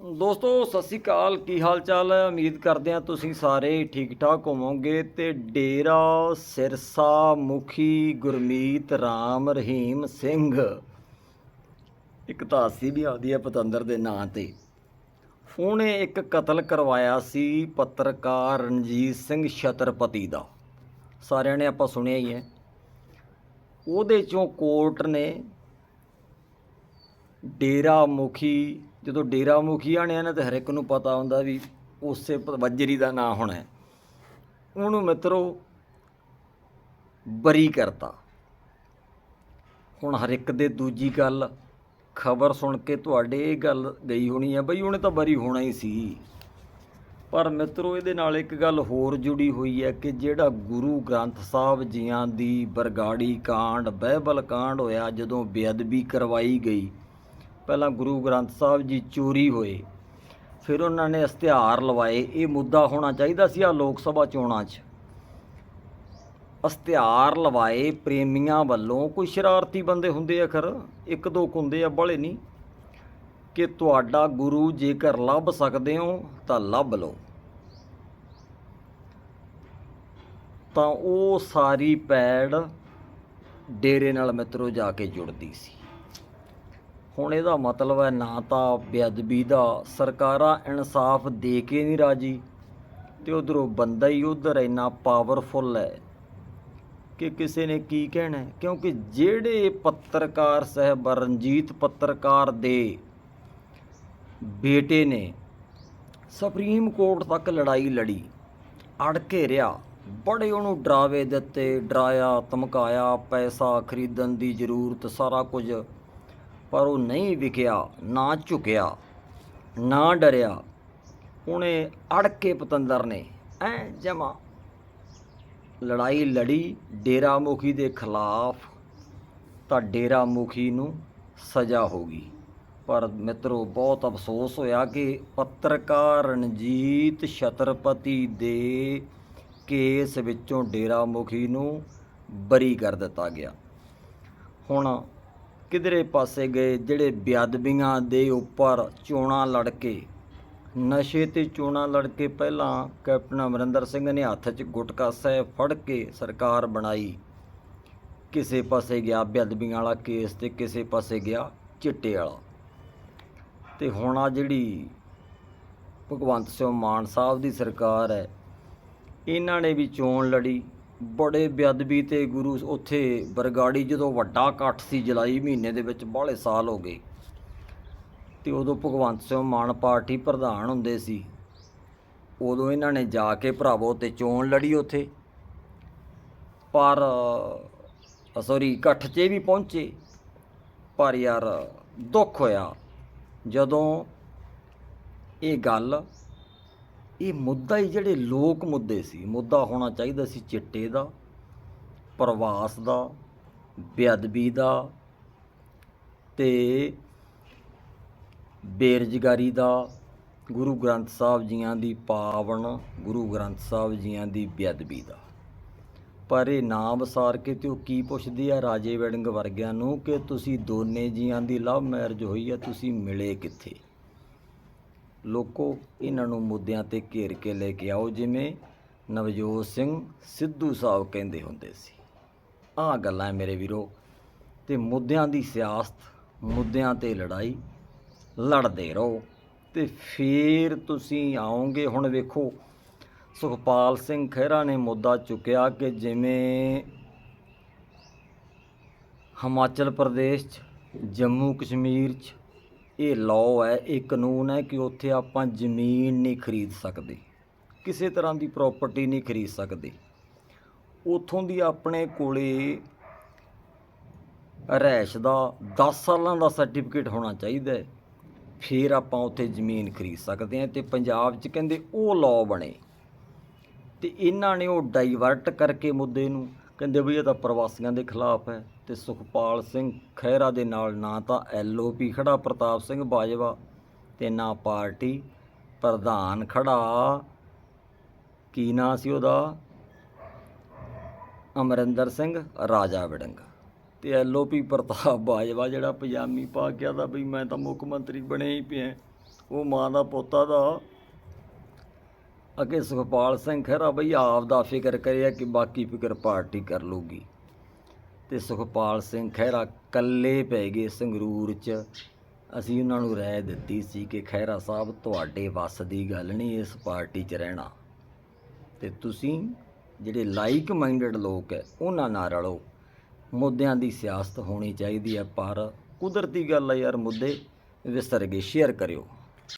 ਦੋਸਤੋ, ਸਤਿ ਸ੍ਰੀ ਅਕਾਲ। ਕੀ ਹਾਲ ਚਾਲ ਹੈ ਉਮੀਦ ਕਰਦੇ ਹਾਂ ਤੁਸੀਂ ਸਾਰੇ ਠੀਕ ਠਾਕ ਹੋਵੋਗੇ ਤੇ ਡੇਰਾ ਸਿਰਸਾ ਮੁਖੀ ਗੁਰਮੀਤ ਰਾਮ ਰਹੀਮ ਸਿੰਘ। ਇੱਕ ਤਾਸੀ ਵੀ ਆਉਂਦੀ ਹੈ ਪਤੰਦਰ ਦੇ ਨਾਂ ਤੇ। ਉਹਨੇ ਇੱਕ ਕਤਲ ਕਰਵਾਇਆ ਸੀ ਪੱਤਰਕਾਰ ਰਣਜੀਤ ਸਿੰਘ ਛਤਰਪਤੀ ਦਾ। ਸਾਰਿਆਂ ਨੇ ਆਪਾਂ ਸੁਣਿਆ ਹੀ ਹੈ। ਉਹਦੇ ਚੋਂ ਕੋਰਟ ਨੇ ਡੇਰਾ ਮੁਖੀ ਜਦੋਂ ਡੇਰਾ ਮੁਖੀ ਆਣਿਆ ਨਾ ਤਾਂ ਹਰ ਇੱਕ ਨੂੰ ਪਤਾ ਹੁੰਦਾ ਵੀ ਉਸੇ ਪ- ਵੱਜਰੀ ਦਾ ਨਾਂ ਹੋਣਾ ਉਹਨੂੰ ਮਿੱਤਰੋ ਬਰੀ ਕਰਤਾ। ਹੁਣ ਹਰ ਇੱਕ ਦੇ ਦੂਜੀ ਗੱਲ, ਖਬਰ ਸੁਣ ਕੇ ਤੁਹਾਡੇ ਇਹ ਗੱਲ ਗਈ ਹੋਣੀ ਹੈ ਬਈ ਉਹਨੇ ਤਾਂ ਬਰੀ ਹੋਣਾ ਹੀ ਸੀ। ਪਰ ਮਿੱਤਰੋ ਇਹਦੇ ਨਾਲ ਇੱਕ ਗੱਲ ਹੋਰ ਜੁੜੀ ਹੋਈ ਹੈ ਕਿ ਜਿਹੜਾ ਗੁਰੂ ਗ੍ਰੰਥ ਸਾਹਿਬ ਜੀਆਂ ਦੀ ਬਰਗਾੜੀ ਕਾਂਡ, ਬਹਿਬਲ ਕਾਂਡ ਹੋਇਆ ਜਦੋਂ ਬੇਅਦਬੀ ਕਰਵਾਈ ਗਈ ਪਹਿਲਾਂ ਗੁਰੂ ਗ੍ਰੰਥ ਸਾਹਿਬ ਜੀ ਚੋਰੀ ਹੋਏ, ਫਿਰ ਉਹਨਾਂ ਨੇ ਇਸ਼ਤਿਹਾਰ ਲਵਾਏ। ਇਹ ਮੁੱਦਾ ਹੋਣਾ ਚਾਹੀਦਾ ਸੀ ਆ ਲੋਕ ਸਭਾ ਚੋਣਾਂ 'ਚ। ਇਸ਼ਤਿਹਾਰ ਲਵਾਏ ਪ੍ਰੇਮੀਆਂ ਵੱਲੋਂ। ਕੋਈ ਸ਼ਰਾਰਤੀ ਬੰਦੇ ਹੁੰਦੇ ਆ ਖਰ? ਇੱਕ ਦੋ ਕੁ ਹੁੰਦੇ ਆ, ਬਾਹਲੇ ਨਹੀਂ। ਕਿ ਤੁਹਾਡਾ ਗੁਰੂ ਜੇਕਰ ਲੱਭ ਸਕਦੇ ਹੋ, ਤਾਂ ਲੱਭ ਲਓ। ਤਾਂ ਉਹ ਸਾਰੀ ਪੈੜ ਡੇਰੇ ਨਾਲ ਮਿੱਤਰੋ ਜਾ ਕੇ ਜੁੜਦੀ ਸੀ। ਹੁਣ ਇਹਦਾ ਮਤਲਬ ਹੈ ਨਾ ਤਾਂ ਬੇਅਦਬੀ ਦਾ, ਸਰਕਾਰਾਂ ਇਨਸਾਫ ਦੇ ਕੇ ਨਹੀਂ ਰਾਜੀ ਤੇ ਉਧਰੋਂ ਬੰਦਾ ਹੀ ਉਧਰ ਇੰਨਾ ਪਾਵਰਫੁੱਲ ਹੈ ਕਿ ਕਿਸੇ ਨੇ ਕੀ ਕਹਿਣਾ ਕਿਉਂਕਿ ਜਿਹੜੇ ਪੱਤਰਕਾਰ ਸਾਹਿਬ ਰਣਜੀਤ ਪੱਤਰਕਾਰ ਦੇ ਬੇਟੇ ਨੇ, ਸੁਪਰੀਮ ਕੋਰਟ ਤੱਕ ਲੜਾਈ ਲੜੀ ਅੜ ਕੇ ਰਿਹਾ, ਬੜੇ ਉਹਨੂੰ ਡਰਾਵੇ ਦਿੱਤੇ, ਡਰਾਇਆ, ਧਮਕਾਇਆ, ਪੈਸਾ ਖਰੀਦਣ ਦੀ ਜ਼ਰੂਰਤ, ਸਾਰਾ ਕੁਝ। ਪਰ ਉਹ ਨਹੀਂ ਵਿਕਿਆ ਨਾ ਝੁਕਿਆ, ਨਾ ਡਰਿਆ। ਉਹਨੇ ਅੜ ਕੇ ਪਤੰਦਰ ਨੇ ਐ ਜਮਾ ਲੜਾਈ ਲੜੀ ਡੇਰਾ ਮੁਖੀ ਦੇ ਖਿਲਾਫ ਤਾਂ ਡੇਰਾ ਮੁਖੀ ਨੂੰ ਸਜ਼ਾ ਹੋ ਗਈ। ਪਰ ਮਿੱਤਰੋ, ਬਹੁਤ ਅਫਸੋਸ ਹੋਇਆ ਕਿ ਪੱਤਰਕਾਰ ਰਣਜੀਤ ਛਤਰਪਤੀ ਦੇ ਕੇਸ ਵਿੱਚੋਂ ਡੇਰਾ ਮੁਖੀ ਨੂੰ ਬਰੀ ਕਰ ਦਿੱਤਾ ਗਿਆ। ਹੁਣ ਕਿਧਰੇ ਪਾਸੇ ਗਏ ਜਿਹੜੇ ਬੇਅਦਬੀਆਂ ਦੇ ਉੱਪਰ ਚੋਣਾਂ ਲੜ ਕੇ। ਨਸ਼ੇ ਤੇ ਚੋਣਾਂ ਲੜ ਕੇ ਪਹਿਲਾਂ ਕੈਪਟਨ ਅਮਰਿੰਦਰ ਸਿੰਘ ਨੇ ਹੱਥ 'ਚ ਗੁਟਕਾ ਸਾਹਿਬ ਫੜ ਕੇ ਸਰਕਾਰ ਬਣਾਈ। ਕਿਸੇ ਪਾਸੇ ਗਿਆ ਬੇਅਦਬੀਆਂ ਵਾਲਾ ਕੇਸ ਤੇ ਕਿਸੇ ਪਾਸੇ ਗਿਆ ਚਿੱਟੇ ਵਾਲਾ। ਤੇ ਹੁਣ ਆ ਜਿਹੜੀ ਭਗਵੰਤ ਸਿੰਘ ਮਾਨ ਸਾਹਿਬ ਦੀ ਸਰਕਾਰ ਹੈ, ਇਹਨਾਂ ਨੇ ਵੀ ਚੋਣ ਲੜੀ। ਬੜੇ ਬੇਅਦਬੀ ਤੇ ਗੁਰੂ ਉੱਥੇ ਬਰਗਾੜੀ ਜਦੋਂ ਵੱਡਾ ਇਕੱਠ ਸੀ ਜੁਲਾਈ ਮਹੀਨੇ ਦੇ ਵਿੱਚ, ਬਾਹਲੇ ਸਾਲ ਹੋ ਗਏ। ਤੇ ਉਦੋਂ ਭਗਵੰਤ ਸਿੰਘ ਮਾਨ ਪਾਰਟੀ ਪ੍ਰਧਾਨ ਹੁੰਦੇ ਸੀ। ਉਦੋਂ ਇਹਨਾਂ ਨੇ ਜਾ ਕੇ ਭਰਾਵੋ ਤੇ ਚੋਣ ਲੜੀ ਉੱਥੇ। ਪਰ ਸੌਰੀ ਇਕੱਠ 'ਚ ਵੀ ਪਹੁੰਚੇ। ਪਰ ਯਾਰ, ਦੁੱਖ ਹੋਇਆ। ਜਦੋਂ ਇਹ ਗੱਲ ਇਹ ਮੁੱਦਾ ਹੀ ਜਿਹੜੇ ਲੋਕ ਮੁੱਦੇ ਸੀ, ਮੁੱਦਾ ਹੋਣਾ ਚਾਹੀਦਾ ਸੀ ਚਿੱਟੇ ਦਾ, ਪ੍ਰਵਾਸ ਦਾ, ਬੇਅਦਬੀ ਦਾ ਤੇ ਬੇਰੁਜ਼ਗਾਰੀ ਦਾ, ਗੁਰੂ ਗ੍ਰੰਥ ਸਾਹਿਬ ਜੀਆਂ ਦੀ ਪਾਵਨ, ਗੁਰੂ ਗ੍ਰੰਥ ਸਾਹਿਬ ਜੀਆਂ ਦੀ ਬੇਅਦਬੀ ਦਾ। ਪਰ ਇਹ ਨਾ ਵਸਾਰ ਕੇ ਤੇ ਉਹ ਕੀ ਪੁੱਛਦੇ ਆ ਰਾਜੇ ਵੈਡਿੰਗ ਵਰਗਿਆਂ ਨੂੰ ਕਿ ਤੁਸੀਂ ਦੋਨੇ ਜੀਆਂ ਦੀ ਲਵ ਮੈਰਿਜ ਹੋਈ ਆ, ਤੁਸੀਂ ਮਿਲੇ ਕਿੱਥੇ? ਲੋਕੋ, ਇਹਨਾਂ ਨੂੰ ਮੁੱਦਿਆਂ ਤੇ ਘੇਰ ਕੇ ਲੈ ਕੇ ਆਓ, ਜਿਵੇਂ ਨਵਜੋਤ ਸਿੰਘ ਸਿੱਧੂ ਸਾਹਿਬ ਕਹਿੰਦੇ ਹੁੰਦੇ ਸੀ। ਆਹ ਗੱਲਾਂ ਮੇਰੇ ਵੀਰੋ, ਤੇ ਮੁੱਦਿਆਂ ਦੀ ਸਿਆਸਤ, ਮੁੱਦਿਆਂ ਤੇ ਲੜਾਈ, ਲੜਦੇ ਰਹੋ, ਤੇ ਫੇਰ ਤੁਸੀਂ ਆਓਗੇ। ਹੁਣ ਵੇਖੋ, ਸੁਖਪਾਲ ਸਿੰਘ ਖਹਿਰਾ ਨੇ ਮੁੱਦਾ ਚੁੱਕਿਆ ਕਿ ਜਿਵੇਂ ਹਿਮਾਚਲ ਪ੍ਰਦੇਸ਼ 'ਚ, ਜੰਮੂ ਕਸ਼ਮੀਰ 'ਚ ਇਹ ਲਾਅ ਹੈ, ਇਹ ਕਾਨੂੰਨ ਹੈ ਕਿ ਉੱਥੇ ਆਪਾਂ ਜ਼ਮੀਨ ਨਹੀਂ ਖਰੀਦ ਸਕਦੇ। ਕਿਸੇ ਤਰ੍ਹਾਂ ਦੀ ਪ੍ਰਾਪਰਟੀ ਨਹੀਂ ਖਰੀਦ ਸਕਦੇ। ਉਥੋਂ ਦੀ ਆਪਣੇ ਕੋਲੇ ਰਹਿਸ਼ ਦਾ 10 ਸਾਲਾਂ ਦਾ ਸਰਟੀਫਿਕੇਟ ਹੋਣਾ ਚਾਹੀਦਾ ਹੈ। ਫਿਰ ਆਪਾਂ ਉੱਥੇ ਜ਼ਮੀਨ ਖਰੀਦ ਸਕਦੇ ਹਾਂ ਤੇ ਪੰਜਾਬ 'ਚ ਕਹਿੰਦੇ ਉਹ ਲਾਅ ਬਣੇ। ਤੇ ਇਹਨਾਂ ਨੇ ਉਹ ਡਾਈਵਰਟ ਕਰਕੇ ਮੁੱਦੇ ਨੂੰ ਕਹਿੰਦੇ ਵੀ ਇਹ ਤਾਂ ਪ੍ਰਵਾਸੀਆਂ ਦੇ ਖਿਲਾਫ ਹੈ ਤੇ ਸੁਖਪਾਲ ਸਿੰਘ ਖਹਿਰਾ ਦੇ ਨਾਲ ਨਾ ਤਾਂ ਐਲਓਪੀ ਖੜਾ ਪ੍ਰਤਾਪ ਸਿੰਘ ਬਾਜਵਾ ਤੇ ਨਾ ਪਾਰਟੀ ਪ੍ਰਧਾਨ ਖੜਾ ਕੀ ਨਾਂ ਸੀ ਉਹਦਾ? ਅਮਰਿੰਦਰ ਸਿੰਘ, ਰਾਜਾ ਵੜਿੰਗ। ਤੇ ਐਲਓਪੀ ਪ੍ਰਤਾਪ ਬਾਜਵਾ ਜਿਹੜਾ ਪਜਾਮੀ ਪਾ ਕੇ ਆਦਾ ਬਈ ਮੈਂ ਤਾਂ ਮੁੱਖ ਮੰਤਰੀ ਬਣੇ ਹੀ ਪਿਆ। ਉਹ ਮਾਂ ਦਾ ਪੋਤਾ ਦਾ ਅੱਗੇ ਸੁਖਪਾਲ ਸਿੰਘ ਖਹਿਰਾ ਬਈ ਆਪ ਦਾ ਫਿਕਰ ਕਰਿਆ ਕਿ ਬਾਕੀ ਫਿਕਰ ਪਾਰਟੀ ਕਰ ਲੂਗੀ। ਤੇ ਸੁਖਪਾਲ ਸਿੰਘ ਖਹਿਰਾ ਕੱਲੇ ਪੈ ਗਏ ਸੰਗਰੂਰ 'ਚ। ਅਸੀਂ ਉਹਨਾਂ ਨੂੰ ਰਾਏ ਦਿੱਤੀ ਸੀ ਕਿ ਖਹਿਰਾ ਸਾਹਿਬ, ਤੁਹਾਡੇ ਵੱਸ ਦੀ ਗੱਲ ਨਹੀਂ ਇਸ ਪਾਰਟੀ 'ਚ ਰਹਿਣਾ। ਤੇ ਤੁਸੀਂ ਜਿਹੜੇ ਲਾਈਕ ਮਾਈਂਡਡ ਲੋਕ ਹੈ ਉਹਨਾਂ ਨਾਲ ਰਲੋ। ਮੁੱਦਿਆਂ ਦੀ ਸਿਆਸਤ ਹੋਣੀ ਚਾਹੀਦੀ ਹੈ ਪਰ ਕੁਦਰਤੀ ਗੱਲ ਹੈ ਯਾਰ, ਮੁੱਦੇ ਵਿਸਰ ਗਏ ਸ਼ੇਅਰ ਕਰਿਓ।